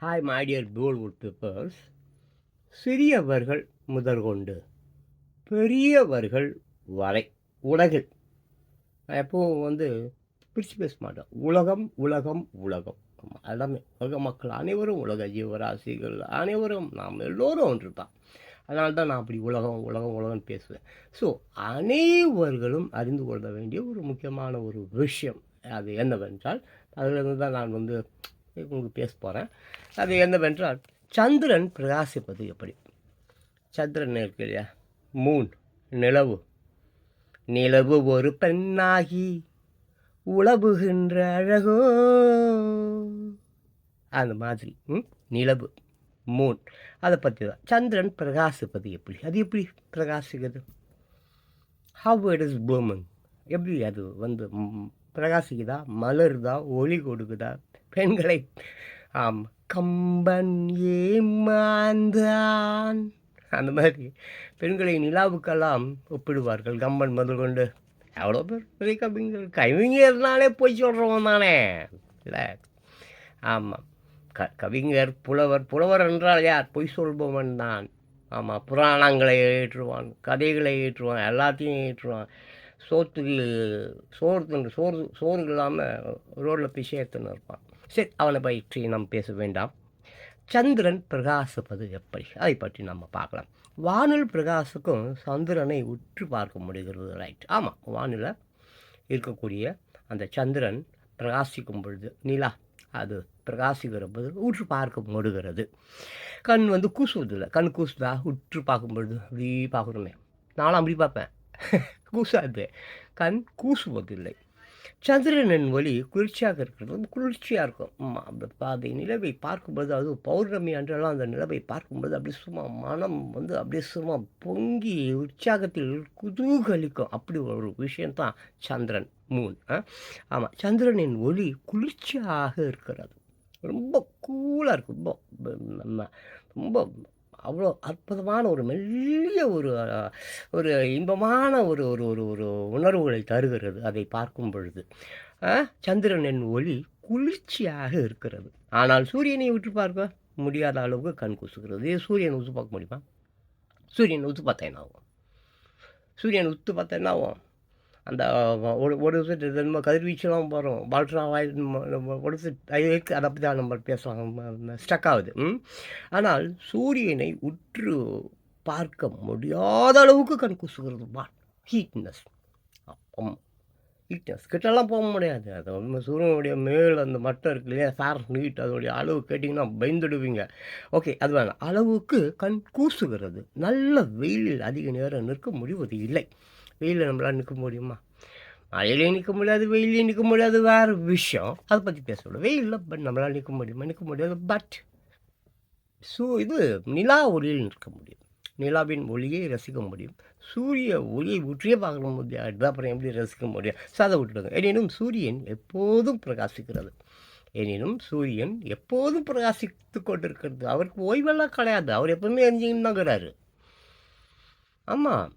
Hi மாடியர் போல்வுட் peepers சிறியவர்கள் முதற்கொண்டு பெரியவர்கள் வரை உலகில். நான் எப்பவும் வந்து பிரித்து பேச மாட்டேன். உலகம் உலகம் உலகம். எல்லாமே உலக மக்கள் அனைவரும் உலக ஜீவராசிகள் அனைவரும் நாம் எல்லோரும் ஒன்று தான் அதனால தான் நான் அப்படி உலகம் உலகம் உலகம்னு பேசுவேன். ஸோ அனைவர்களும் அறிந்து கொள்ள வேண்டிய ஒரு முக்கியமான ஒரு விஷயம் அது என்னவென்றால் அதிலிருந்து தான் நான் வந்து உங்களுக்கு பேச போகிறேன் அது என்னவென்றால் சந்திரன் பிரகாசிப்பது எப்படி? சந்திரன் இருக்கு இல்லையா? மூன் நிலவு. நிலவு ஒரு பெண்ணாகி உழவுகின்ற அழகோ. அந்த மாதிரி ம்? நிலவு மூன் அதை பற்றி தான் சந்திரன் பிரகாசிப்பது எப்படி? அது எப்படி பிரகாசிக்கிறது? ஹவ் இட் இஸ் பூமிங் எப்படி அது வந்து பிரகாசிக்குதா? மலருதா? ஒளி கொடுக்குதா? பெண்களை ஆம் கம்பன் ஏமாந்தான். அந்த மாதிரி பெண்களை நிலாவுக்கெல்லாம் ஒப்பிடுவார்கள் கம்பன் முதல் கொண்டு. எவ்வளோ பேர் கவிஞர்? கவிஞர்னாலே போய் சொல்கிறவன் தானே. இல்லை. ஆமாம் க கவிஞர் புலவர் புலவர் என்றால் யார்? பொய் சொல்பவன் தான். ஆமாம் புராணங்களை ஏற்றுவான் கதைகளை ஏற்றுவான் எல்லாத்தையும் ஏற்றுவான். சோத்துக்கு சோறு சோறு சோறு இல்லாமல் ரோட்டில் போய் சேர்த்துன்னு இருப்பான். சரி அவனை பற்றி நம்ம பேச வேண்டாம். சந்திரன் பிரகாசிப்பது எப்படி? அதை பற்றி நம்ம பார்க்கலாம். வானில் பிரகாசுக்கும் சந்திரனை உற்று பார்க்க முடிகிறது ரைட் ஆமாம் வானில் இருக்கக்கூடிய அந்த சந்திரன் பிரகாசிக்கும் பொழுது நிலா அது பிரகாசிக்கிற போது உற்று பார்க்க முடுகிறது. கண் வந்து கூசுவதில்லை. கண் கூசுதா? உற்று பார்க்கும் பொழுது அப்படி பார்க்குறோமே நானும் அப்படி பார்ப்பேன். கூசாது. கண் கூசுவதில்லை. சந்திரனின் ஒளி குளிர்ச்சியாக இருக்கிறது. குளிர்ச்சியாக இருக்கும். அப்படி அதை நிலவை பார்க்கும்போது அது பௌர்ணமி அன்றெல்லாம் அந்த நிலவை பார்க்கும்போது அப்படியே சும்மா மனம் வந்து அப்படியே சும்மா பொங்கி உற்சாகத்தில் குதூகலிக்கும். அப்படி ஒரு விஷயம்தான் சந்திரன் மூன் ஆமாம் சந்திரனின் ஒளி குளிர்ச்சியாக இருக்கிறது. ரொம்ப கூலாக இருக்கும். ரொம்ப ரொம்ப அவ்வளோ அற்புதமான ஒரு மெல்லிய ஒரு ஒரு இன்பமான ஒரு ஒரு ஒரு ஒரு உணர்வுகளை தருகிறது அதை பார்க்கும் பொழுது. சந்திரனின் ஒளி குளிர்ச்சியாக இருக்கிறது. ஆனால் சூரியனை விட்டு பார்க்க முடியாத அளவுக்கு கண் கூசுகிறது. இதே உத்து பார்க்க முடியுமா? சூரியன் உத்து பார்த்தா என்ன ஆகும் சூரியன் உத்து பார்த்தா என்ன ஆகும் அந்த ஒரு ஒரு நம்ம கதிர்வீச்செல்லாம் வரும். பால்ட்ரா வாய் ஒரு செட் அதை பற்றி தான் நம்ம பேசலாம் ஸ்டக் ஆகுது. ம்? ஆனால் சூரியனை உற்று பார்க்க முடியாத அளவுக்கு கண் கூசுகிறது. ஹீட்னஸ் ஹீட்னஸ் ஹீட்னஸ் கிட்டலாம் போக முடியாது. அது வந்து சூரியனுடைய மேல் அந்த மட்டம் இருக்கு இல்லையா? சார் ஹீட் அதோடைய அளவு கேட்டிங்கன்னா பயந்துடுவீங்க. ஓகே அது வேணாம். அளவுக்கு கண் கூசுகிறது. நல்ல வெயிலில் அதிக நேரம் நிற்க முடிவது இல்லை. வெயிலில் நம்மளால் நிற்க முடியுமா? மழையிலையும் நிற்க முடியாது வெயிலையும் நிற்க முடியாது வேறு விஷயம். அதை பற்றி பேசணும் வெயிலில் பட் நம்மளால் நிற்க முடியுமா? நிற்க முடியாது பட் சூ இது நிலா ஒளியில் நிற்க முடியும். நிலாவின் ஒளியை ரசிக்க முடியும். சூரிய ஒளியை உற்றியே பார்க்க முடியாது அப்புறம் எப்படி ரசிக்க முடியும்? ஸோ அதை விட்டுடுங்க. எனினும் சூரியன் எப்போதும் பிரகாசிக்கிறது. எனினும் சூரியன் எப்போதும் பிரகாசித்து கொண்டிருக்கிறது. அவருக்கு ஓய்வெல்லாம் கிடையாது. அவர் எப்பவுமே எரிஞ்சின்னு தாங்கிறாரு. ஆமாம்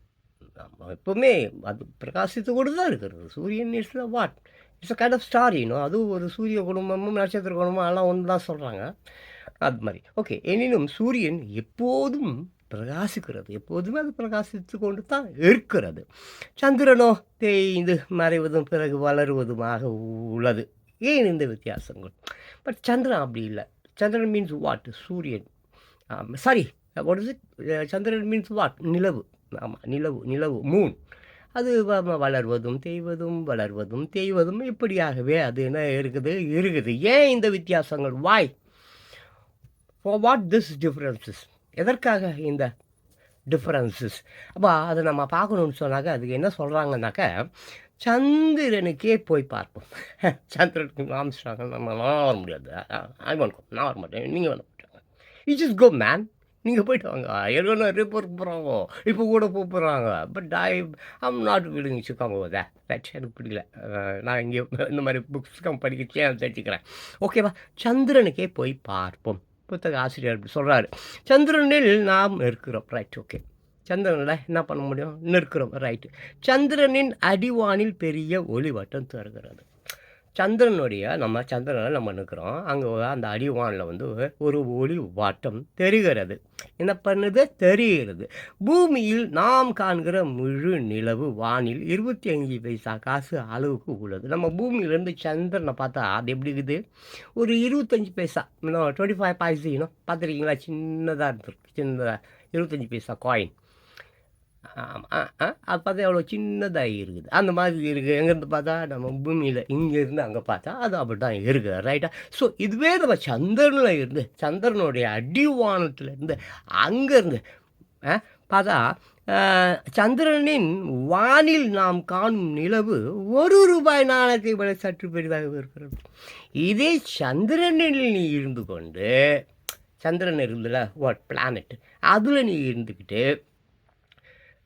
எப்பவுமே அது பிரகாசித்து கொண்டு தான் இருக்கிறது. சூரியன் is the what it's a kind of star இன்னும் அதுவும் ஒரு சூரிய குடும்பமும் நட்சத்திர குடும்பமும் எல்லாம் ஒன்று தான் சொல்கிறாங்க அது மாதிரி. ஓகே எனினும் சூரியன் எப்போதும் பிரகாசிக்கிறது. எப்போதுமே அது பிரகாசித்து கொண்டு தான் இருக்கிறது. சந்திரனோ தேய்ந்து மறைவதும் பிறகு வளருவதுமாக உள்ளது. ஏன் இந்த வித்தியாசங்கள்? பட் சந்திரன் அப்படி இல்லை. சந்திரன் மீன்ஸ் வாட் சூரியன். சாரி வாட் இஸ் இட் சந்திரன் மீன்ஸ் வாட் நிலவு. ஆமாம் நிலவு நிலவு மூன் அது வளர்வதும் தேய்வதும் வளர்வதும் தேய்வதும் இப்படியாகவே அது என்ன இருக்குது? இருக்குது. ஏன் இந்த வித்தியாசங்கள்? Why for what this differences எதற்காக இந்த டிஃப்ரென்சஸ் அப்போ அதை நம்ம பார்க்கணும்னு சொன்னாக்க அதுக்கு என்ன சொல்கிறாங்கனாக்க சந்திரனுக்கே போய் பார்ப்போம். சந்திரனுக்கு ஆம்ஸ்டாங்க நம்ம நான் வர முடியாது. ஐ நான் வர மாட்டேன் நீங்கள் வர மாட்டாங்க இட் இஸ் கோ மேன் நீங்கள் போயிட்டு வாங்க எல்லாம் நிறைய போகிறாங்க இப்போ கூட போக போகிறாங்க but I I'm not willing to come over எனக்கு பிடிக்கல. நான் இங்கே இந்த மாதிரி புக்ஸ் கம் படிக்கச்சே தெரிஞ்சுக்கிறேன் ஓகேவா சந்திரனுக்கே போய் பார்ப்போம். புத்தக ஆசிரியர் அப்படி சொல்கிறாரு சந்திரனில் நாம் இருக்கிறோம் ரைட் ஓகே சந்திரனில் என்ன பண்ண முடியும்? நிற்கிறோம். ரைட்டு சந்திரனின் அடிவானில் பெரிய ஒளிவட்டம் தருகிறது. சந்திரனுடைய நம்ம சந்திரனில் நம்ம நிற்கிறோம் அங்கே அந்த அடிவானில் வந்து ஒரு ஒளி வாட்டம் தெரிகிறது. என்ன பண்ணுது? தெரிகிறது. பூமியில் நாம் காண்கிற முழு நிலவு வானில் இருபத்தி அஞ்சு பைசா காசு அளவுக்கு உள்ளது. நம்ம பூமியிலேருந்து சந்திரனை பார்த்தா அது எப்படி இருக்குது? ஒரு இருபத்தஞ்சி பைசா. இன்னும் டுவெண்ட்டி ஃபைவ் பாய்ஸ் இன்னும் பார்த்துருக்கீங்களா? சின்னதாக இருந்திருக்கு. சின்னதாக இருபத்தஞ்சி பைசா காயின் அது பார்த்தா எவ்வளோ சின்னதாக இருக்குது. அந்த மாதிரி இருக்குது எங்கேருந்து பார்த்தா நம்ம பூமியில் இங்கேருந்து அங்கே பார்த்தா அது அப்படி தான் இருக்குது ரைட்டா ஸோ இதுவே நம்ம சந்திரனில் இருந்து சந்திரனுடைய அடிவானத்தில் இருந்து அங்கேருந்து பார்த்தா சந்திரனின் வானில் நாம் காணும் நிலவு ஒரு ரூபாய் நாணயத்தை விட சற்று பெரிதாக இருக்கிறது. இதே சந்திரனில் நீ இருந்து கொண்டு சந்திரன் இருந்துல வாட் பிளானட் அதில் நீ இருந்துக்கிட்டு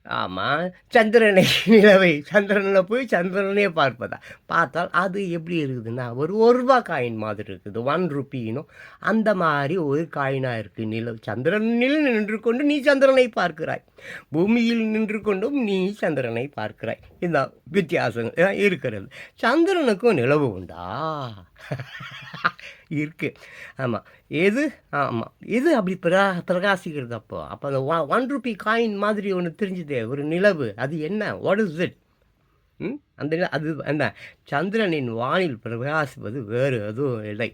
ஆமாம் சந்திரனை நிலவை. சந்திரனில் போய் சந்திரனே பார்ப்பதா? பார்த்தால் அது எப்படி இருக்குதுன்னா ஒரு ஒரு ரூபா காயின் மாதிரி இருக்குது. ஒன் ருப்பினும் அந்த மாதிரி ஒரு காயினாக இருக்குது நிலவு சந்திரனில் நின்று கொண்டு நீ சந்திரனை பார்க்கிறாய். பூமியில் நின்று கொண்டும் நீ சந்திரனை பார்க்கிறாய். இந்த வித்தியாசம் இருக்கிறது. சந்திரனுக்கும் நிலவு உண்டா? இருக்குது ஆமாம் எது? ஆமாம் எது அப்படி பிரா பிரகாசிக்கிறது அப்போ? அப்போ அந்த ஒன் ஒன் ருபி காயின் மாதிரி ஒன்று தெரிஞ்சுதே ஒரு நிலவு. அது என்ன? வாட் இஸ் இட் ம்? அந்த அது என்ன? சந்திரனின் வானில் பிரகாசிப்பது வேறு எதுவும் இல்லை.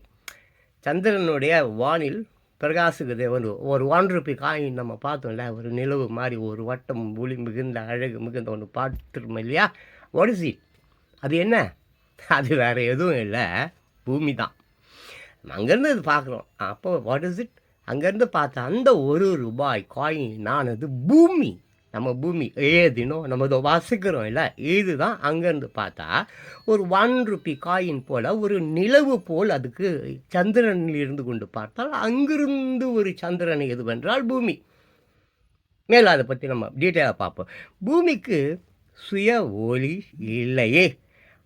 சந்திரனுடைய வானில் பிரகாசுக்குது ஒரு ஒரு ஒன் ருபி காயின் நம்ம பார்த்தோம்ல ஒரு நிலவு மாதிரி ஒரு வட்டம் ஒளி மிகுந்த அழகு மிகுந்த ஒன்று பார்த்துருமோ இல்லையா? வாட் இஸ் இட் அது என்ன? அது வேறு எதுவும் இல்லை. பூமி தான் அங்கேருந்து இது பார்க்குறோம். அப்போ வாட் இஸ் இட் அங்கேருந்து பார்த்த அந்த ஒரு ரூபாய் காயின் ஆனது பூமி. நம்ம பூமி ஏதினோ நம்ம இதை வாசிக்கிறோம் இல்லை? இதுதான் அங்கேருந்து பார்த்தா ஒரு ஒன் ருபி காயின் போல் ஒரு நிலவு போல் அதுக்கு சந்திரனில் இருந்து கொண்டு பார்த்தால் அங்கிருந்து ஒரு சந்திரன் எதுவென்றால் பூமி. மேலும் அதை பற்றி நம்ம டீட்டெயிலாக பார்ப்போம். பூமிக்கு சுய ஒளி இல்லையே.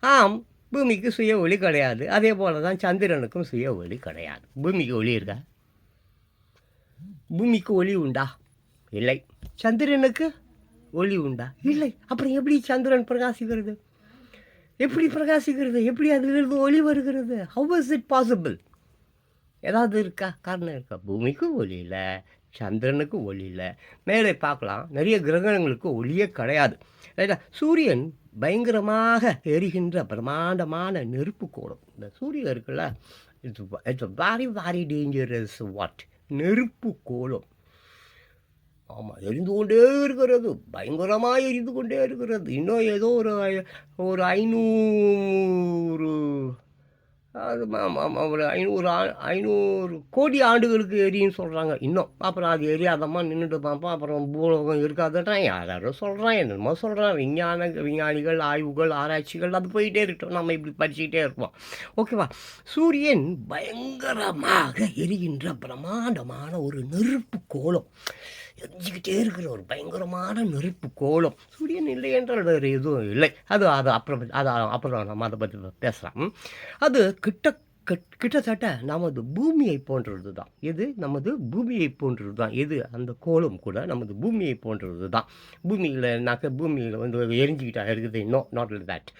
ஆம் பூமிக்கு சுய ஒளி கிடையாது. அதே போல தான் சந்திரனுக்கும் சுய ஒளி கிடையாது. பூமிக்கு ஒளி இருக்கா? பூமிக்கு ஒளி உண்டா? இல்லை. சந்திரனுக்கு ஒளி உண்டா? இல்லை. அப்புறம் எப்படி சந்திரன் பிரகாசிக்கிறது? எப்படி பிரகாசிக்கிறது? எப்படி அதிலிருந்து ஒளி வருகிறது? ஹவ் இஸ் இட் பாசிபிள் ஏதாவது இருக்கா? காரணம் இருக்கா? பூமிக்கு ஒளி இல்லை. சந்திரனுக்கு ஒளி இல்லை. மேலே பார்க்கலாம். நிறைய கிரகணங்களுக்கு ஒளியே கிடையாது. ரைட்டா? சூரியன் பயங்கரமாக எரிகின்ற பிரமாண்டமான நெருப்பு கோலம் இந்த சூரியன் இருக்குல்ல it's it's very very dangerous what நெருப்பு கோலம் ஆமாம் எரிந்து கொண்டே இருக்கிறது. பயங்கரமாக எரிந்து கொண்டே இருக்கிறது. இன்னும் ஏதோ ஒரு ஒரு ஐநூறு அது ஒரு ஐநூறு ஐநூறு கோடி ஆண்டுகளுக்கு எரியும்னு சொல்கிறாங்க இன்னும் அப்புறம் அது எரியாதம்மா நின்றுட்டு பார்ப்போம் அப்புறம் பூலோகம் இருக்காதுன்றான். யாரும் சொல்கிறான் என்னமோ சொல்கிறான் விஞ்ஞான விஞ்ஞானிகள் ஆய்வுகள் ஆராய்ச்சிகள் அது போயிட்டே இருக்கட்டும். நம்ம இப்படி படிச்சுக்கிட்டே இருப்போம். ஓகேவா சூரியன் பயங்கரமாக எரிகின்ற பிரமாண்டமான ஒரு நெருப்பு கோலம் எரிஞ்சிக்கிட்டே இருக்கிற ஒரு பயங்கரமான நெருப்பு கோலம். சூரியன் இல்லை என்றால் வேறு எதுவும் இல்லை. அது அது அப்புறம் அது அப்புறம் நம்ம அதை பற்றி பேசலாம். அது கிட்ட கட் கிட்டத்தட்ட நமது பூமியை போன்றது தான் இது நமது பூமியை போன்றது தான் இது அந்த கோலம் கூட நமது பூமியை போன்றது தான் பூமியில்னாக்க பூமியில் வந்து எரிஞ்சிக்கிட்டா இருக்குது. இன்னும் நாட் லைக் தட்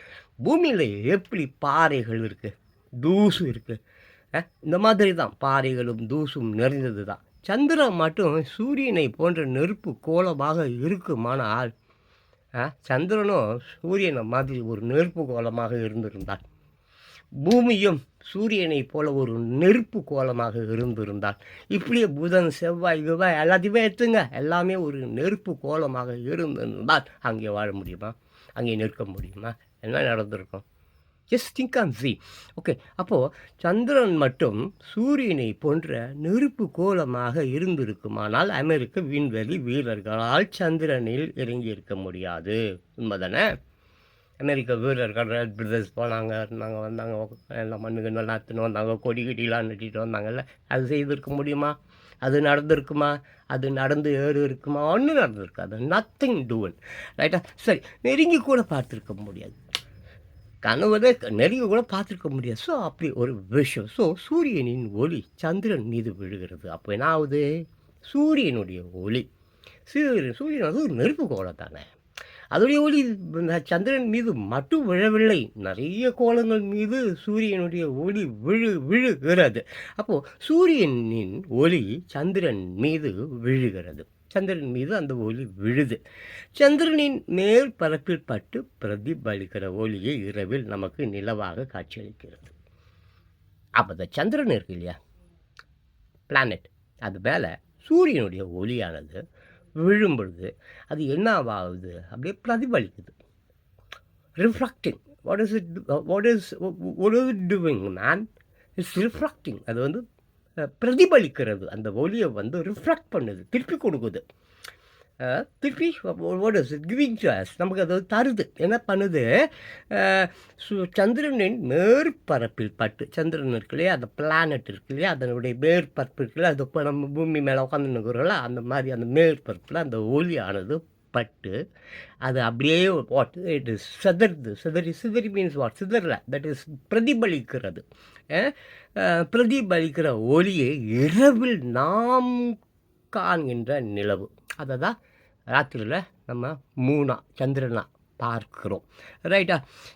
பூமியில் எப்படி பாறைகள் இருக்குது தூசு இருக்குது இந்த மாதிரி தான் பாறைகளும் தூசும் நிறைந்தது தான் சந்திரன் மட்டும் சூரியனை போன்ற நெருப்பு கோலமாக இருக்குமானால் சந்திரனும் சூரியனை மாதிரி ஒரு நெருப்பு கோலமாக இருந்திருந்தாள் பூமியும் சூரியனைப் போல ஒரு நெருப்பு கோலமாக இருந்திருந்தால் இப்படியே புதன் செவ்வாய் செவ்வாய் எல்லாத்தையுமே எடுத்துங்க. எல்லாமே ஒரு நெருப்பு கோலமாக இருந்திருந்தால் அங்கே வாழ முடியுமா? அங்கே நிற்க முடியுமா? என்ன நடந்திருக்கும்? Just think and see okay அப்போது சந்திரன் மட்டும் சூரியனை போன்ற நெருப்பு கோலமாக இருந்திருக்குமானால் அமெரிக்க விண்வெளி வீரர்களால் சந்திரனில் இறங்கி இருக்க முடியாது. உண்மைதானே? அமெரிக்க வீரர்கள் ரெட் பிரதர்ஸ் போனாங்க இருந்தாங்க வந்தாங்க எல்லாம் மண்ணுக்கு கண்ணு நாத்துன்னு வந்தாங்க கொடி கிடிலாம் நட்டிட்டு வந்தாங்கல்ல அது செய்திருக்க முடியுமா? அது நடந்திருக்குமா? அது நடந்து ஏறு இருக்குமா? ஒன்றும் நடந்திருக்காது. நத்திங் டூவன் ரைட்டா சரி நெருங்கி கூட பார்த்துருக்க முடியாது. கனவுல நெருங்கி கூட பார்த்துருக்க முடியாது. ஸோ அப்படி ஒரு விஷயம். ஸோ சூரியனின் ஒளி சந்திரன் மீது விழுகிறது. அப்போ என்ன ஆகுது சூரியனுடைய ஒளி. சூரியன் சூரியன் வந்து ஒரு நெருப்பு கோலம் தானே. அதோடைய ஒளி சந்திரன் மீது மட்டும் விழவில்லை. நிறைய கோலங்கள் மீது சூரியனுடைய ஒளி விழு விழுகிறது. அப்போது சூரியனின் ஒளி சந்திரன் மீது விழுகிறது. சந்திரன் மீது அந்த ஒளி விழுது. சந்திரனின் மேல் பரப்பில் பட்டு பிரதிபலிக்கிற ஒளியை இரவில் நமக்கு நிலவாக காட்சியளிக்கிறது. அப்போ இந்த சந்திரன் இருக்கு இல்லையா? பிளானட் அது மேலே சூரியனுடைய ஒளியானது விழும் பொழுது அது என்னவாகுது அப்படியே பிரதிபலிக்குது. Refracting what is it what is what is it doing man it's refracting அது வந்து பிரதிபலிக்கிறது. அந்த ஒளியை வந்து ரிஃப்ளெக்ட் பண்ணுது திருப்பி கொடுக்குது. திருப்பி கிவிங் சாய்ஸ் நமக்கு அது தருது. என்ன பண்ணுது? சு- சந்திரனின் மேற்பரப்பில் பட்டு சந்திரன் இருக்கு இல்லையா? அந்த பிளானட் இருக்கு இல்லையா? அதனுடைய மேற்பரப்பு இருக்குல்ல அது இப்போ நம்ம பூமி மேலே உட்காந்து நிற்கிறோம்ல அந்த மாதிரி அந்த மேற்பரப்பில் அந்த ஒலியானது பட்டு அது அப்படியே வாட் இட் இஸ் சிதறுது. சிதறி சிதறி மீன்ஸ் வாட் சிதறல. தட் இஸ் பிரதிபலிக்கிறது. பிரதிபலிக்கிற ஒளியை இரவில் நாம் காண்கின்ற நிலவு. அதை தான் ராத்திரியில் நம்ம மூணா சந்திரனா பார்க்கிறோம். ரைட்டா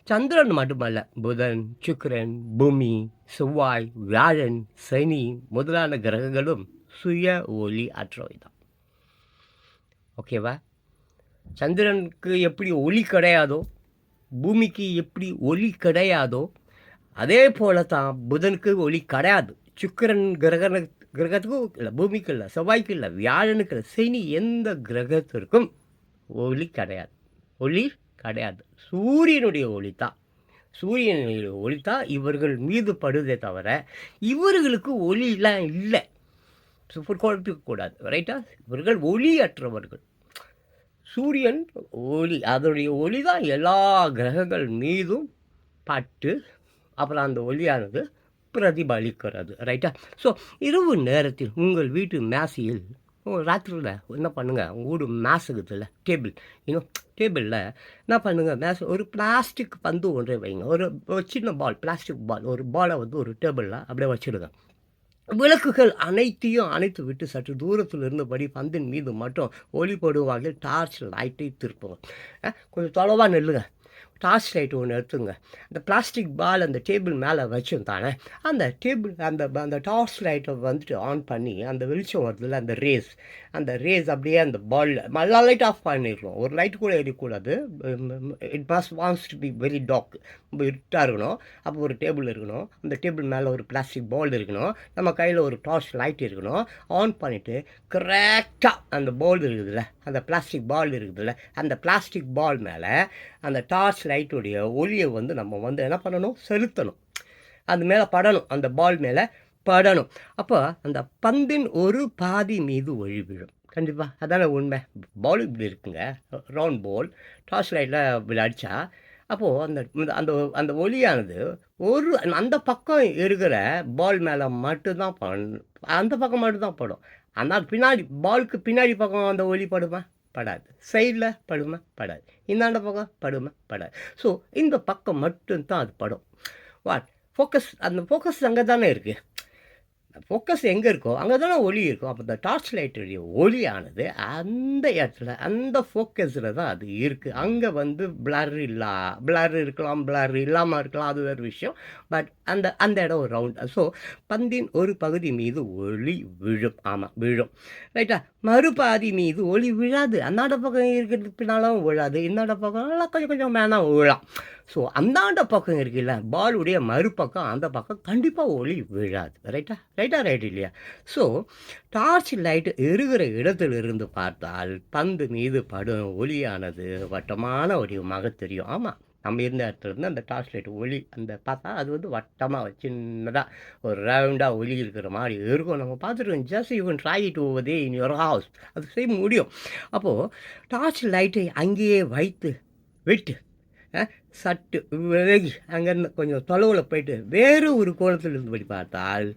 சந்திரன் மட்டுமல்ல. புதன் சுக்கிரன் பூமி செவ்வாய் வியாழன் சனி முதலான கிரகங்களும் சுய ஒளி அற்றவை தான் ஓகேவா சந்திரனுக்கு எப்படி ஒளி கிடையாதோ பூமிக்கு எப்படி ஒளி கிடையாதோ அதே போல தான் புதனுக்கு ஒளி கிடையாது. சுக்கிரன் கிரக கிரகத்துக்கும் இல்லை பூமிக்கு இல்லை செவ்வாய்க்கு இல்லை வியாழனுக்கு இல்லை சனி எந்த கிரகத்திற்கும் ஒளி கிடையாது. ஒளி கிடையாது. சூரியனுடைய ஒளி தான் சூரியனுடைய ஒளி தான் இவர்கள் மீது படுதே தவிர இவர்களுக்கு ஒளியெலாம் இல்லை. குழப்பிக்கக்கூடாது ரைட்டா இவர்கள் ஒளியற்றவர்கள். சூரியன் ஒளி அதனுடைய ஒளி தான் எல்லா கிரகங்கள் மீதும் பட்டு அப்புறம் அந்த ஒளியானது பிரதிபலிக்கிறது. ரைட்டா ஸோ இரவு நேரத்தில் உங்கள் வீட்டு மேசையில் ராத்திரியில் என்ன பண்ணுங்கள் உங்கள் வீடு மேஸ் இருக்குதுல்ல டேபிள் இன்னும் டேபிளில் என்ன பண்ணுங்கள் மேஸ் ஒரு பிளாஸ்டிக் பந்து ஒன்றே வைங்க. ஒரு சின்ன பால் பிளாஸ்டிக் பால் ஒரு பாலை வந்து ஒரு டேபிளில் அப்படியே வச்சுருங்க விளக்குகள் அனைத்தையும் அணைத்து விட்டு சற்று தூரத்தில் இருந்தபடி பந்தின் மீது மட்டும் ஒளிப்படும் வகையில் டார்ச் லைட்டை திருப்பவும். கொஞ்சம் தொலைவாக நெல்லுங்க. டார்ச் லைட் ஒன்று எடுத்துங்க. அந்த பிளாஸ்டிக் பால் அந்த டேபிள் மேலே வச்சுருந்தானே தானே அந்த டேபிள் அந்த அந்த டார்ச் லைட்டை வந்துட்டு ஆன் பண்ணி அந்த வெளிச்சம் வருதுல்ல அந்த ரேஸ் அந்த ரேஸ் அப்படியே அந்த பாலில் எல்லா லைட் ஆஃப் பண்ணிடணும். ஒரு லைட் கூட எரியக்கூடாது. It must wants to be very dark ரொம்ப இருட்டாக இருக்கணும். அப்போ ஒரு டேபிள் இருக்கணும். அந்த டேபிள் மேலே ஒரு பிளாஸ்டிக் பால் இருக்கணும். நம்ம கையில் ஒரு டார்ச் லைட் இருக்கணும். ஆன் பண்ணிவிட்டு கரெக்டாக அந்த பால் இருக்குதுல்ல அந்த பிளாஸ்டிக் பால் இருக்குதுல்ல அந்த பிளாஸ்டிக் பால் மேலே அந்த டார்ச் லைட்டுடைய ஒளியை வந்து நம்ம வந்து என்ன பண்ணணும்? செலுத்தணும். அது மேலே படணும். அந்த பால் மேலே படணும். அப்போ அந்த பந்தின் ஒரு பாதி மீது ஒளி விழும். கண்டிப்பாக அதானே உண்மை. பால் இப்படி இருக்குங்க. ரவுண்ட் பால் டார்ச் லைட்டில் இப்படி அடித்தா அப்போது அந்த இந்த- அந்த அந்த ஒளியானது ஒரு அந்த பக்கம் இருக்கிற பால் மேலே மட்டும்தான் படும் அந்த பக்கம் மட்டும்தான் படும். ஆனால் பின்னாடி பாலுக்கு பின்னாடி பக்கம் அந்த ஒளி படுமா? படாது. சைடில் படுமா படாது. இந்தாண்ட பக்கம் படுமா படாது. ஸோ இந்த பக்கம் மட்டும்தான் அது படும். வாட் ஃபோக்கஸ் அந்த ஃபோக்கஸ் அங்கே தானே இருக்குது ஃபோக்கஸ் எங்கே இருக்கோ அங்கே தானே ஒளி இருக்கும் அப்போ இந்த டார்ச் லைட்டுடைய ஒளியானது அந்த இடத்துல அந்த ஃபோக்கஸில் தான் அது இருக்குது அங்கே வந்து பிளர் இல்லா பிளர் இருக்கலாம் பிளர் இல்லாமல் இருக்கலாம் அது வேறு விஷயம். பட் அந்த அந்த இடம் ஒரு ரவுண்ட் ஸோ பந்தின் ஒரு பகுதி மீது ஒளி விழும். ஆமாம் விழும். ரைட்டா மறுபாதி மீது ஒளி விழாது. அந்த பக்கம் இருக்கிறதுக்கு பின்னாலும் விழாது. இந்தாண்ட பக்கம் கொஞ்சம் கொஞ்சம் மேனா விழாம் ஸோ அந்தாண்ட பக்கம் இருக்குல்ல பாலுடைய மறுபக்கம் அந்த பக்கம் கண்டிப்பாக ஒளி விழாது. ரைட்டா ரைட்டா ரைட் இல்லையா? ஸோ டார்ச் லைட் எருகிற இடத்திலிருந்து பார்த்தால் பந்து மீது படும் ஒளியானது வட்டமான வடிவமாக தெரியும். ஆமாம் நம்ம இருந்த இடத்துல இருந்து அந்த டார்ச் லைட் ஒளி அந்த பார்த்தா அது வந்து வட்டமாக சின்னதாக ஒரு ரவுண்டாக ஒளி இருக்கிற மாதிரி இருக்கும். நம்ம பார்த்துருக்கோம். ஜஸ்ட் யூ ட்ரை இட் ஓவதே இன் யுவர் ஹவுஸ் அது செய்ய முடியும். அப்போது டார்ச் லைட்டை அங்கேயே வைத்து விட்டு சட்டு விலகி அங்கேருந்து கொஞ்சம் தொலைவில் போயிட்டு வேறு ஒரு கோணத்தில் இருந்தபடி பார்த்தால்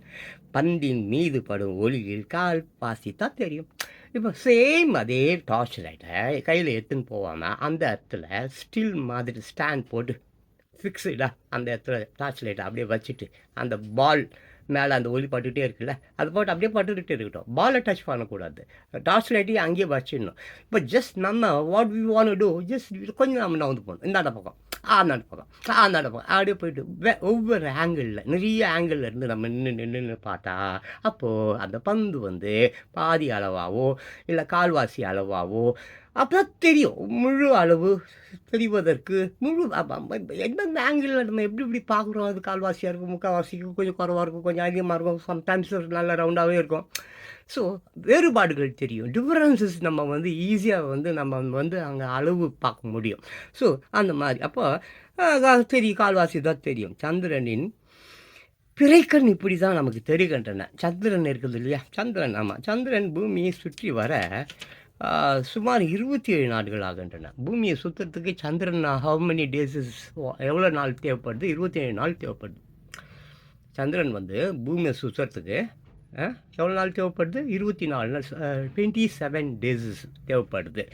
பந்தின் மீது படும் ஒளியில் கால் பாசித்தான் தெரியும். இப்போ சேம் அதே டார்ச் லைட்டை கையில் எடுத்துன்னு போகாமல் அந்த இடத்துல ஸ்டில் மாதிரி ஸ்டாண்ட் போட்டு ஃபிக்ஸ்டாக அந்த இடத்துல டார்ச் லைட்டை அப்படியே வச்சுட்டு அந்த பால் மேலே அந்த ஒலி பட்டுகிட்டே இருக்குல்ல அது போட்டு அப்படியே பட்டுக்கிட்டே இருக்கட்டும். பாலை டச் பண்ணக்கூடாது. டார்ச் லைட்டையும் அங்கேயே வச்சிடணும். இப்போ ஜஸ்ட் நம்ம what we want to just கொஞ்சம் நம்ம நகர்ந்து போகணும். இந்தாண்ட பக்கம். ஆ அந்தாண்ட பக்கம். ஆ அந்தாண்ட பக்கம். அப்படியே போயிட்டு வே ஒவ்வொரு ஆங்கிளில் நிறைய ஆங்கிளில் இருந்து நம்ம நின்று நின்று பார்த்தா அப்போது அந்த பந்து வந்து பாதி அளவாகவோ இல்லை கால்வாசி அளவாகவோ அப்போ தெரியும் முழு அளவு தெரிவதற்கு முழு எந்தெந்த ஆங்கிளில் நம்ம எப்படி இப்படி பார்க்குறோம்? அது கால்வாசியாக இருக்கும் முக்கால்வாசிக்கு கொஞ்சம் குறவாக இருக்கும் கொஞ்சம் அதிகமாக இருக்கும். சம்டைம்ஸ் நல்ல ரவுண்டாகவே இருக்கும். ஸோ வேறுபாடுகள் தெரியும். டிஃப்ரென்சஸ் நம்ம வந்து ஈஸியாக வந்து நம்ம வந்து அங்கே அளவு பார்க்க முடியும். ஸோ அந்த மாதிரி. அப்போ தெரியும். கால்வாசி தான் தெரியும். சந்திரனின் பிறைக்கண் இப்படி தான் நமக்கு தெரிகின்றன. சந்திரன் இருக்குது இல்லையா? சந்திரன் ஆமாம் சந்திரன் பூமியை சுற்றி வர சுமார் இருபத்தி ஏழு நாட்கள் ஆகின்றன. பூமியை சுற்றுறதுக்கு சந்திரன் ஹவு மெனி டேஸஸ் எவ்வளோ நாள் தேவைப்படுது? இருபத்தி ஏழு நாள் தேவைப்படுது. சந்திரன் வந்து பூமியை சுற்றுறதுக்கு எவ்வளோ நாள் தேவைப்படுது? இருபத்தி நாலு நாள் டுவெண்ட்டி செவன் டேஸஸ் தேவைப்படுது.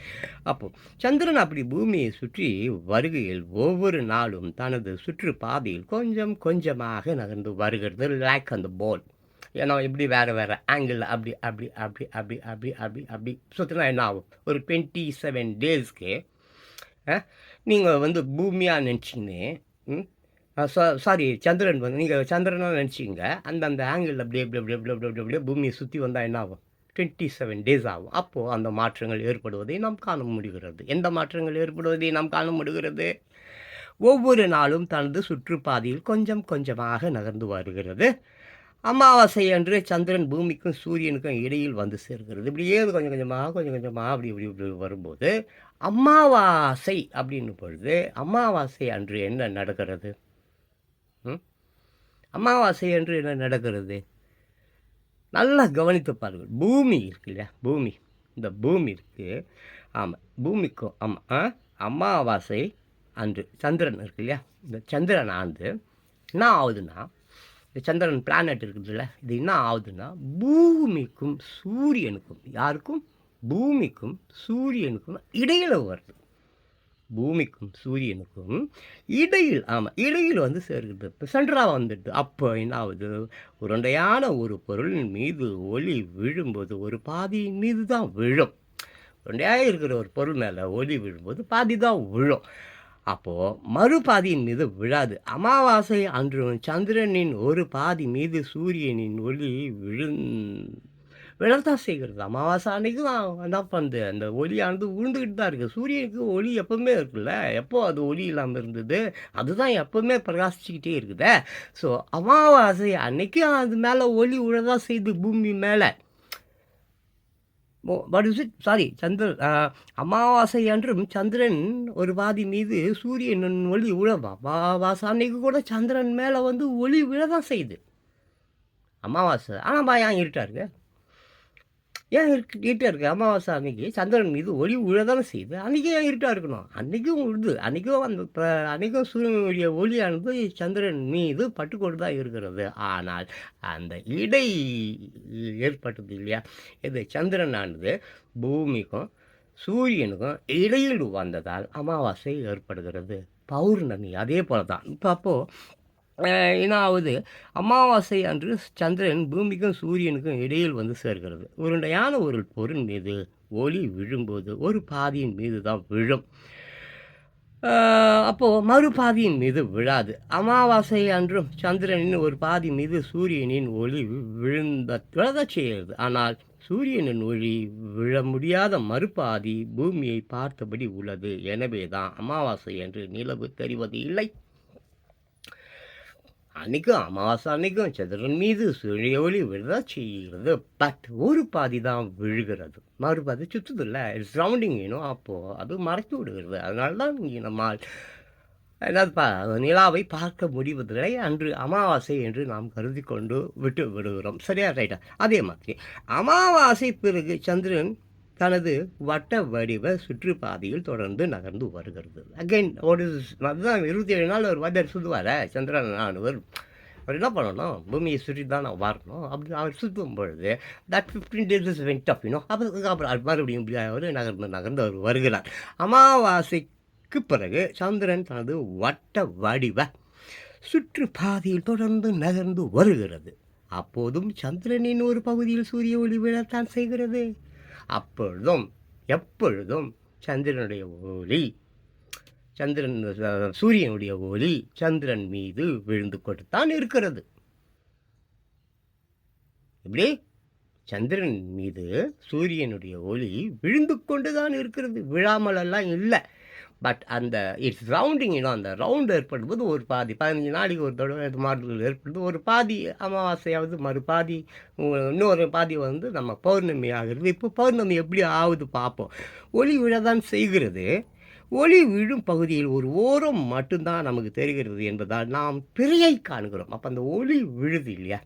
அப்போது சந்திரன் அப்படி பூமியை சுற்றி வருகையில் ஒவ்வொரு நாளும் தனது சுற்று பாதையில் கொஞ்சம் கொஞ்சமாக நகர்ந்து வருகிறது. லேக் அந்த போல் ஏன்னா இப்படி வேறு வேறு ஆங்கிள் அப்படி அப்படி அப்படி அப்படி அப்படி அப்படி அப்படி. சுற்றினா என்ன ஆகும்? ஒரு டுவெண்ட்டி செவன் டேஸ்க்கு நீங்கள் வந்து பூமியாக நினச்சின்னு சாரி சந்திரன் வந்து நீங்கள் சந்திரனாக நினச்சிங்க அந்தந்த ஆங்கிள் அப்படியே அப்படி அப்படி அப்படி அப்படி அப்படி அப்படியே பூமியை சுற்றி வந்தால் என்ன ஆகும்? டுவெண்ட்டி செவன் டேஸ் ஆகும். அப்போது அந்த மாற்றங்கள் ஏற்படுவதை நாம் காண முடிகிறது. எந்த மாற்றங்கள் ஏற்படுவதை நாம் காண முடிகிறது? ஒவ்வொரு நாளும் தனது சுற்றுப்பாதையில் கொஞ்சம் கொஞ்சமாக நகர்ந்து வருகிறது. அமாவாசை அன்று சந்திரன் பூமிக்கும் சூரியனுக்கும் இடையில் வந்து சேர்கிறது. இப்படியே கொஞ்சம் கொஞ்சமாக கொஞ்சம் கொஞ்சமாக அப்படி இப்படி இப்படி வரும்போது அமாவாசை அப்படின்னு பொழுது அமாவாசை அன்று என்ன நடக்கிறது? ம்? அமாவாசை அன்று என்ன நடக்கிறது? நல்லா கவனித்து பாருங்கள். பூமி இருக்கு இல்லையா? பூமி. இந்த பூமி இருக்குது ஆமாம் பூமிக்கும் ஆமாம் அமாவாசை அன்று சந்திரன் இருக்கு இல்லையா? இந்த சந்திரன் ஆண்டு என்ன ஆகுதுன்னா சந்திரன் பிளானட் இருக்குதுல்ல இது என்ன ஆகுதுன்னா பூமிக்கும் சூரியனுக்கும் யாருக்கும்? பூமிக்கும் சூரியனுக்கும் இடையில் வருது. பூமிக்கும் சூரியனுக்கும் இடையில் ஆமாம் இடையில் வந்து சேர்க்குது. இப்போ சென்டராக வந்துடுது அப்போ என்ன ஆகுது? உருண்டையான ஒரு பொருளின் மீது ஒளி விழும்போது ஒரு பாதியின் மீது தான் விழும். உருண்டையாக இருக்கிற ஒரு பொருள் மேலே ஒளி விழும்போது பாதி தான் விழும். அப்போது மறுபாதியின் மீது விழாது. அமாவாசை அன்று சந்திரனின் ஒரு பாதி மீது சூரியனின் ஒளி விழுந் விழத்தான் செய்கிறது. அமாவாசை அன்னைக்கும் தான் பந்து அந்த ஒளியானது விழுந்துக்கிட்டு தான் இருக்குது சூரியனுக்கு ஒளி எப்பவுமே இருக்குல்ல? எப்போ அது ஒளி இல்லாமல் இருந்தது? அதுதான் எப்போவுமே பிரகாசிச்சுக்கிட்டே இருக்குதே. ஸோ அமாவாசை அன்னைக்கு அது மேலே ஒளி விழதான் செய்து பூமி மேலே. வாட் இஸ் இட் சாரி சந்திர அமாவாசை அன்றும் சந்திரன் ஒரு பாதி மீது சூரியன் ஒளி விழவா அமாவாசை அன்னைக்கு கூட சந்திரன் மேலே வந்து ஒளி விழதான் செய்யுது அமாவாசை ஆனால் பா ஏன் இருட்டா ஏன் இருக்கு? இருட்டாக இருக்குது அமாவாசை அன்னைக்கு சந்திரன் மீது ஒளி உழதானே செய்யுது அன்றைக்கி ஏன் இருட்டாக இருக்கணும். அன்றைக்கும் விழுது அன்றைக்கும் அந்த அன்றைக்கும் சூரியனுடைய ஒளியானது சந்திரன் மீது பட்டுக்கொண்டு தான் இருக்கிறது. ஆனால் அந்த இடை ஏற்பட்டது இல்லையா? இது சந்திரனானது பூமிக்கும் சூரியனுக்கும் இடையில் வந்ததால் அமாவாசை ஏற்படுகிறது. பௌர்ணமி அதே போல தான் இப்போ அப்போது என்ன ஆகுது அமாவாசை அன்று சந்திரன் பூமிக்கும் சூரியனுக்கும் இடையில் வந்து சேர்கிறது. உருண்டையான ஒரு பொருள் மீது ஒளி விழும்போது ஒரு பாதியின் மீது தான் விழும். அப்போது மறுபாதியின் மீது விழாது. அமாவாசை அன்றும் சந்திரனின் ஒரு பாதி மீது சூரியனின் ஒளி விழுந்த விழதச் செய்கிறது ஆனால் சூரியனின் ஒளி விழ முடியாத மறுபாதி பூமியை பார்த்தபடி உள்ளது. எனவே தான் அமாவாசை என்று நிலவு தெரிவது இல்லை. அன்னைக்கும் அமாவாசை அன்னைக்கும் சந்திரன் மீது சூரிய ஒளி விழதா செய்கிறது. பட் ஒரு பாதி தான் விழுகிறது. மறுபாதி சுற்றுது இல்லை சரௌண்டிங் வேணும் அப்போது அது மறைத்து விடுகிறது. அதனால தான் இங்கே நம்மால் என்னதுப்பா நிலாவை பார்க்க முடிவதில்லை. அன்று அமாவாசை என்று நாம் கருதி கொண்டு விட்டு விடுகிறோம். சரியா? ரைட்டா அதே மாதிரி அமாவாசை பிறகு சந்திரன் தனது வட்ட வடிவ சுற்றுப்பாதையில் தொடர்ந்து நகர்ந்து வருகிறது. அகைன் ஒரு அதுதான் இருபத்தி ஏழு நாள் ஒரு வாத்தியார் சுற்றுவார சந்திரன் ஆனவர் அவர் என்ன பண்ணணும்? பூமியை சுற்றி தான் நான் வரணும். அப்படி அவர் சுற்றும் பொழுது that fifteen days is went off இன்னும் அப்புறம் அப்புறம் மறுபடியும் இப்படி அவர் நகர்ந்து நகர்ந்து அவர் வருகிறார். அமாவாசைக்கு பிறகு சந்திரன் தனது வட்ட வடிவ சுற்றுப்பாதையில் தொடர்ந்து நகர்ந்து வருகிறது. அப்போதும் சந்திரனின் ஒரு பகுதியில் சூரிய ஒளி விழத்தான் செய்கிறது. அப்பொழுதும் எப்பொழுதும் சந்திரனுடைய ஒளி சந்திரன் சூரியனுடைய ஒளி சந்திரன் மீது விழுந்து கொண்டுத்தான் இருக்கிறது. எப்படி? சந்திரன் மீது சூரியனுடைய ஒளி விழுந்து கொண்டு தான் இருக்கிறது. விழாமலெல்லாம் இல்லை. பட் அந்த இட்ஸ் ரவுண்டிங் அந்த ரவுண்ட் ஏற்படும்போது ஒரு பாதி பதினஞ்சு நாளைக்கு ஒரு தடவை அது மாறுதல் ஏற்படுது. ஒரு பாதி அமாவாசையாவது மறு பாதி இன்னொரு பாதி வந்து நம்ம பௌர்ணமி ஆகிறது. இப்போ பௌர்ணமி எப்படி ஆகுது பார்ப்போம். ஒளி விழதான் செய்கிறது. ஒளி விழும் பகுதியில் ஒரு ஓரம் மட்டும்தான் நமக்கு தெரிகிறது என்பதால் நாம் பிறையை காண்கிறோம். அப்போ அந்த ஒளி விழுது இல்லையா?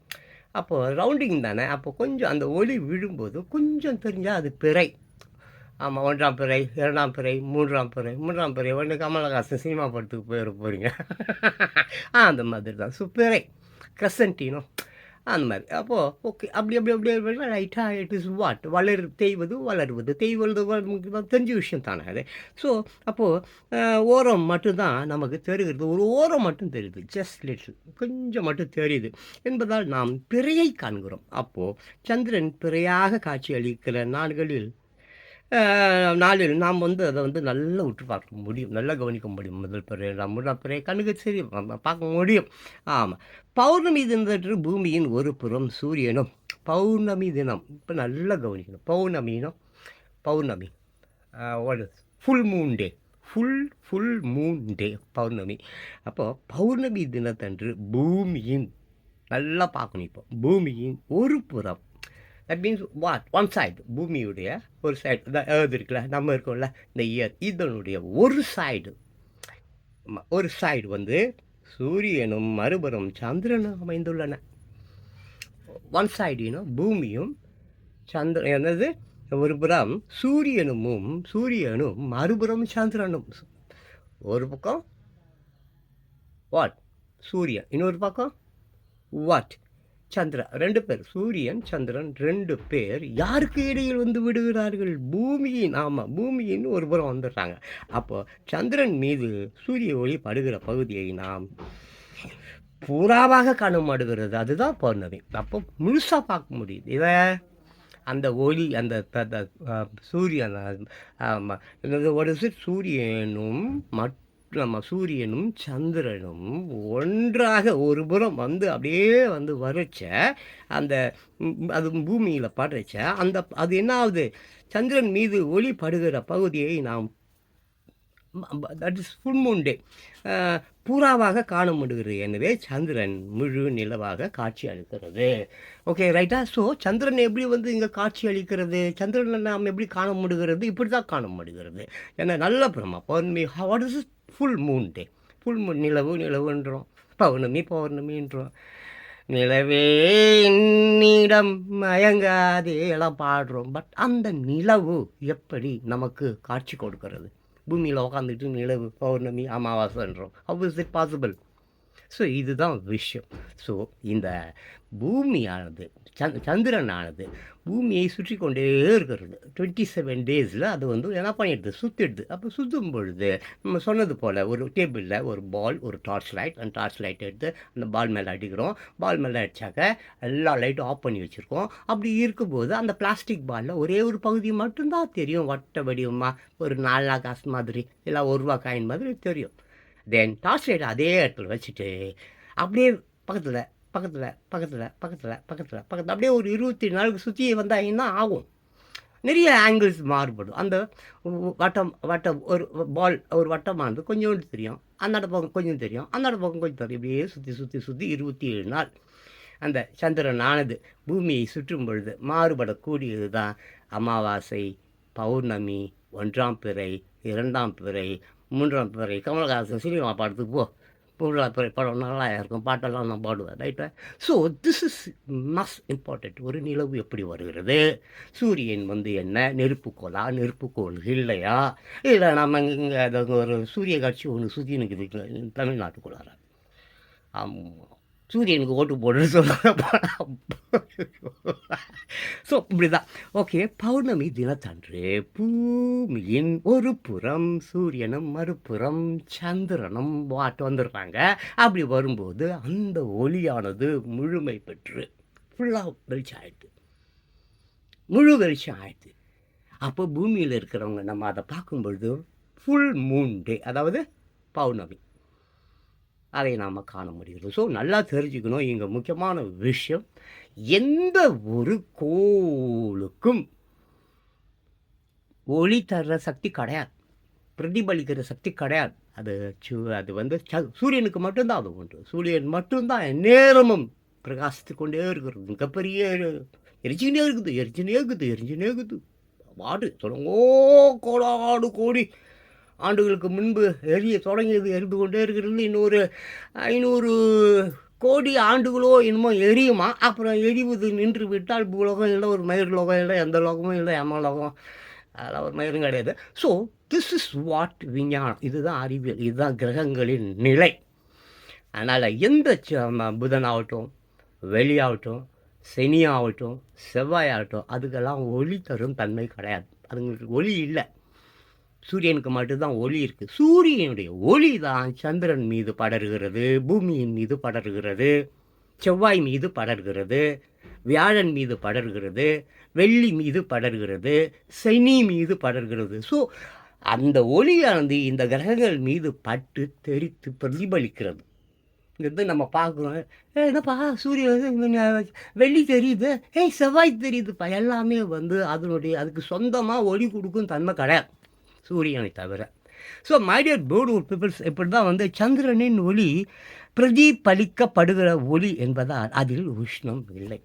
அப்போது ரவுண்டிங் தானே. அப்போ கொஞ்சம் அந்த ஒளி விழும்போது கொஞ்சம் தெரிஞ்சால் அது பிறை. ஆமாம் ஒன்றாம் பிறை இரண்டாம் பிறை மூன்றாம் பிறை. மூன்றாம் பிறை ஒன்று கமலஹாசன் சினிமா படத்துக்கு போயிட போகிறீங்க ஆ அந்த மாதிரி தான். சுப்பிறை பிறை. கிரசன்டினோ அந்த மாதிரி. அப்போது ஓகே. அப்படி அப்படி அப்படி ரைட்டாக இட் இஸ் வாட் வளர் தேய்வது வளருவது. தேய்வது தெரிஞ்ச விஷயம் தானே அது. ஸோ அப்போது ஓரம் மட்டும்தான் நமக்கு தெரிகிறது. ஒரு ஓரம் மட்டும் தெரியுது. ஜஸ்ட் லிட்டில் கொஞ்சம் மட்டும் தெரியுது. என்பதால் நாம் பிறையை காண்கிறோம். அப்போது சந்திரன் பிறையாக காட்சி அளிக்கிற நாடுகளில் நாளில் நாம் வந்து அதை வந்து நல்லா உற்று பார்க்க முடியும். நல்லா கவனிக்க முடியும். முதல் பிறை இரண்டாம் மூன்றாம் பிறை கண்ணுக்கு சரி பார்க்க முடியும். ஆமாம் பௌர்ணமி தினத்தன்று பூமியின் ஒரு புறம் சூரியனும் பௌர்ணமி தினம். இப்போ நல்லா கவனிக்கணும். பௌர்ணமினும் பௌர்ணமி. Full moon day full full moon day பௌர்ணமி. அப்போது பௌர்ணமி தினத்தன்று பூமியின் நல்லா பார்க்கணும் இப்போ. பூமியின் ஒரு புறம் that means what one side பூமியுடைய ஒரு சைடு இந்த ஏர்த் இருக்குல்ல நம்ம இருக்கோம்ல இந்த இயர் இதனுடைய ஒரு சைடு ஒரு சைடு வந்து சூரியனும் மறுபுறம் சந்திரனும் அமைந்துள்ளன. ஒன் சைடு இன்னும் பூமியும் சந்திர என்னது? ஒரு புறம் சூரியனும் சூரியனும் மறுபுறம் சந்திரனும். ஒரு பக்கம் வாட் சூரியன். இன்னொரு பக்கம் வாட் சந்திரா ரெண்டு பேர் சூரியன் சந்திரன் ரெண்டு பேர் யாருக்கு இடையில் வந்து விடுகிறார்கள்? பூமியின் ஆமாம் பூமியின் ஒரு புறம் வந்துடுறாங்க. அப்போ சந்திரன் மீது சூரிய ஒளி படுகிற பகுதியை நாம் பூராவாக காணப்படுகிறது. அதுதான் பௌர்ணமி. அப்போ முழுசாக பார்க்க முடியுது. இதை அந்த ஒளி அந்த த- த- சூரியன் ஆமாம் என்னது ஒரு சூரியனும் மட் நம்ம சூரியனும் சந்திரனும் ஒன்றாக ஒரு புறம் வந்து அப்படியே வந்து வரைச்ச அந்த அது பூமியில் படுறச்ச அந்த அது என்ன ஆகுது சந்திரன் மீது ஒளி படுகிற பகுதியை நாம் தட் இஸ் ஃபுல் பூராவாக காண முடிகிறது எனவே சந்திரன் முழு நிலவாக காட்சி அளிக்கிறது. ஓகே ரைட்டா ஸோ சந்திரன் எப்படி வந்து இங்கே காட்சி அளிக்கிறது? சந்திரனை நாம் எப்படி காண முடிகிறது இப்படி தான் காண முடிகிறது ஏன்னா நல்ல பிரமா பௌர்ணமி what is full moon day full moon நிலவு நிலவுன்றோம். பௌர்ணமி பௌர்ணமின்றோம். நிலவே என்னிடம் மயங்காதே எல்லாம் பாடுறோம். பட் அந்த நிலவு எப்படி நமக்கு காட்சி கொடுக்கிறது? பூமியில் உட்காந்துட்டு நிலவு பௌர்ணமி அமாவாசைன்றோம். How is it possible so இதுதான் விஷயம். ஸோ இந்த பூமியானது சந்த் சந்திரனானது பூமியை சுற்றி கொண்டே இருக்கிறது. டுவெண்ட்டி செவன் டேஸில் அது வந்து என்ன பண்ணிடுது? சுற்றிடுது அப்போ சுற்றும் பொழுது நம்ம சொன்னது போல் ஒரு டேபிளில் ஒரு பால் ஒரு டார்ச் லைட் அந்த டார்ச் லைட் எடுத்து அந்த பால் மேலே அடிக்கிறோம். பால் மேலே அடித்தாக்க எல்லா லைட்டும் ஆஃப் பண்ணி வச்சுருக்கோம். அப்படி இருக்கும்போது அந்த பிளாஸ்டிக் பாலில் ஒரே ஒரு பகுதி மட்டும்தான் தெரியும். வட்ட வடிவமாக ஒரு நாலா காசு மாதிரி இல்லை ஒரு ரூபா காயின் மாதிரி தெரியும். தென் டார்ச் லைட் அதே இடத்துல வச்சுட்டு அப்படியே பக்கத்தில் பக்கத்தில் பக்கத்தில் பக்கத்தில் பக்கத்தில் பக்கத்தில் அப்படியே ஒரு இருபத்தி நாளுக்கு சுற்றி வந்தாங்கன்னா ஆகும். நிறைய ஆங்கிள்ஸ் மாறுபடும். அந்த வட்டம் வட்டம் ஒரு பால் ஒரு வட்டமானது கொஞ்சோண்டு தெரியும். அந்தாண்ட பக்கம் கொஞ்சம் தெரியும். அந்தாண்ட பக்கம் கொஞ்சம் தெரியும். இப்படியே சுற்றி சுற்றி சுற்றி இருபத்தி ஏழு நாள். அந்த சந்திரனானது பூமியை சுற்றும் பொழுது மாறுபடக்கூடியது தான் அமாவாசை பௌர்ணமி ஒன்றாம் பிறை இரண்டாம் பிறை மூன்றாம் பிறை கமலஹாசன் சினிமா படத்துக்கு போ. மூன்றாம் பிறை படம் நல்லா இருக்கும் பாட்டெல்லாம் நான் பாடுவேன். ரைட்டா so this is must important ஒரு நிலவு எப்படி வருகிறது? சூரியன் வந்து என்ன? நெருப்புக்கோளா நெருப்புக்கோள் இல்லையா? இல்லை நம்ம இங்கே அது ஒரு சூரிய காட்சி ஒன்று சுற்றி நிற்குது தமிழ்நாட்டுக்குள்ளார. ஆமாம் சூரியனுக்கு ஓட்டு போடுன்னு சொல்லுவாங்க ஸோ இப்படிதான். ஓகே பௌர்ணமி தினத்தன்று பூமியின் ஒரு புறம் சூரியனும் மறுபுறம் சந்திரனும் வாட்டு வந்துடுறாங்க. அப்படி வரும்போது அந்த ஒளியானது முழுமை பெற்று ஃபுல்லாக வெளிச்சம் ஆயிடுது. முழு வெளிச்சம் ஆயிடுது. அப்போ பூமியில் இருக்கிறவங்க நம்ம அதை பார்க்கும் பொழுது ஃபுல் மூன் டே அதாவது பௌர்ணமி. அதை நாம் காண முடிகிறது. ஸோ நல்லா தெரிஞ்சுக்கணும். இங்கே முக்கியமான விஷயம் எந்த ஒரு கோளுக்கும் ஒளி தர்ற சக்தி கிடையாது. பிரதிபலிக்கிற சக்தி கிடையாது. அது சு- அது வந்து ச- சூரியனுக்கு மட்டும்தான் அது உண்டு. சூரியன் மட்டும்தான் நேரமும் பிரகாசித்து கொண்டே இருக்கிறது. மிகப்பெரிய எரிச்சுக்கிட்டே இருக்குது எரிச்சுனே இருக்குது எரிச்சுனே இருக்குது. பாட்டு தொடங்கோ கோடாடு கோடி ஆண்டுகளுக்கு முன்பு எரிய தொடங்கியது எரிந்து கொண்டே இருக்கிறது. இன்னொரு ஐநூறு கோடி ஆண்டுகளோ இன்னமும் எரியுமா? அப்புறம் எரிவது நின்று விட்டால் பூலோகம் இல்லை ஒரு மயிர் லோகம் இல்லை எந்த லோகமும் இல்லை எம்ம லோகம். அதெல்லாம் ஒரு மயிரும் கிடையாது. ஸோ திஸ் இஸ் வாட் விஞ்ஞானம். இதுதான் அறிவியல் இதுதான் கிரகங்களின் நிலை. அதனால் எந்த புதன் ஆகட்டும் வெளியாகட்டும் சனி ஆகட்டும் செவ்வாய் ஆகட்டும் அதுக்கெல்லாம் ஒளி தரும் தன்மை கிடையாது. அதுங்களுக்கு ஒளி இல்லை. சூரியனுக்கு மட்டும்தான் ஒளி இருக்குது சூரியனுடைய ஒளி தான் சந்திரன் மீது படர்கிறது பூமியின் மீது படர்கிறது செவ்வாய் மீது படர்கிறது வியாழன் மீது படர்கிறது வெள்ளி மீது படர்கிறது சனி மீது படர்கிறது. ஸோ அந்த ஒளியானது இந்த கிரகங்கள் மீது பட்டு தெரித்து பிரதிபலிக்கிறது. இது நம்ம பார்க்குறோம் ஏ என்னப்பா சூரியன் வெள்ளி தெரியுது ஏய் செவ்வாய் தெரியுதுப்பா எல்லாமே வந்து அதனுடைய அதுக்கு சொந்தமாக ஒளி கொடுக்கும் தன்மை கிடையாது சூரியனை தவிர. ஸோ மைடியர் போர்டு பீப்புள்ஸ் இப்படி தான் வந்து சந்திரனின் ஒளி பிரதிபலிக்கப்படுகிற ஒளி என்பதால் அதில் உஷ்ணம் இல்லை.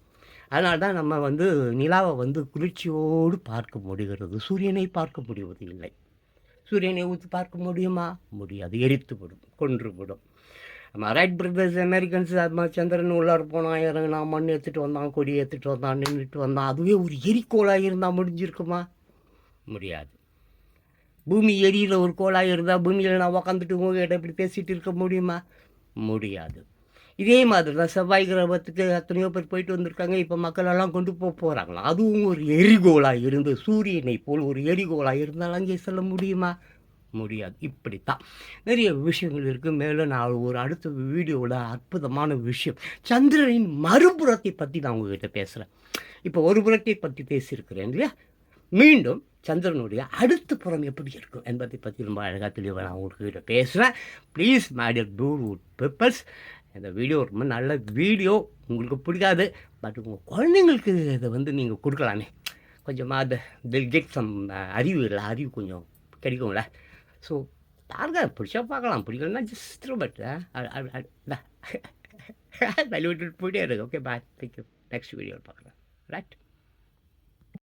அதனால் தான் நம்ம வந்து நிலாவை வந்து குளிர்ச்சியோடு பார்க்க முடிகிறது. சூரியனை பார்க்க முடிவது இல்லை. சூரியனை ஊற்றி பார்க்க முடியுமா? முடியாது. எரித்து விடும் கொன்று விடும் நம்ம ரைட் பிரதர்ஸ் அமெரிக்கன்ஸ் அது மாதிரி சந்திரன் உள்ளார போனான் இறங்கினான் மண் எடுத்துகிட்டு வந்தான் கொடி எடுத்துகிட்டு வந்தான் நின்றுட்டு வந்தான். அதுவே ஒரு எரிக்கோளாக இருந்தால் முடிஞ்சிருக்குமா? முடியாது. பூமி எரியில் ஒரு கோளாக இருந்தால் பூமியில் நான் உக்காந்துட்டு உங்ககிட்ட இப்படி பேசிகிட்டு இருக்க முடியுமா? முடியாது. இதே மாதிரி தான் செவ்வாய் கிரகத்துக்கு எத்தனையோ பேர் போயிட்டு வந்திருக்காங்க. இப்போ மக்களெல்லாம் கொண்டு போக போகிறாங்களாம் அதுவும் ஒரு எரிகோளாக இருந்து சூரியனை போல் ஒரு எரிகோளாக இருந்தால் அங்கே செல்ல முடியுமா? முடியாது. இப்படித்தான். நிறைய விஷயங்கள் இருக்குது மேலும் நான் ஒரு அடுத்த வீடியோவில் அற்புதமான விஷயம். சந்திரனின் மறுபுறத்தை பற்றி நான் உங்ககிட்ட பேசுகிறேன் இப்போ ஒரு புறத்தை பற்றி பேசியிருக்கிறேன் இல்லையா? மீண்டும் சந்திரனுடைய அடுத்த புறம் எப்படி இருக்கும் என்பதை பற்றி ரொம்ப அழகாக தெளிவாக நான் உங்களுக்கு பேசுகிறேன் please matter to root peoples இந்த வீடியோ ரொம்ப நல்ல வீடியோ உங்களுக்கு பிடிக்காது பட் உங்கள் குழந்தைங்களுக்கு இதை வந்து நீங்கள் கொடுக்கலாமே கொஞ்சமாக அது தில் கெட் சம் அறிவு இல்லை அறிவு கொஞ்சம் கிடைக்கும்ல ஸோ பாருங்க பிடிச்சா பார்க்கலாம் பிடிக்கலன்னா ஜஸ்ட் பட் தள்ளி விட்டுட்டு போயிட்டே இருக்கு ஓகே பாய் தேங்க்யூ நெக்ஸ்ட் வீடியோவில் பார்க்குறேன் ரைட்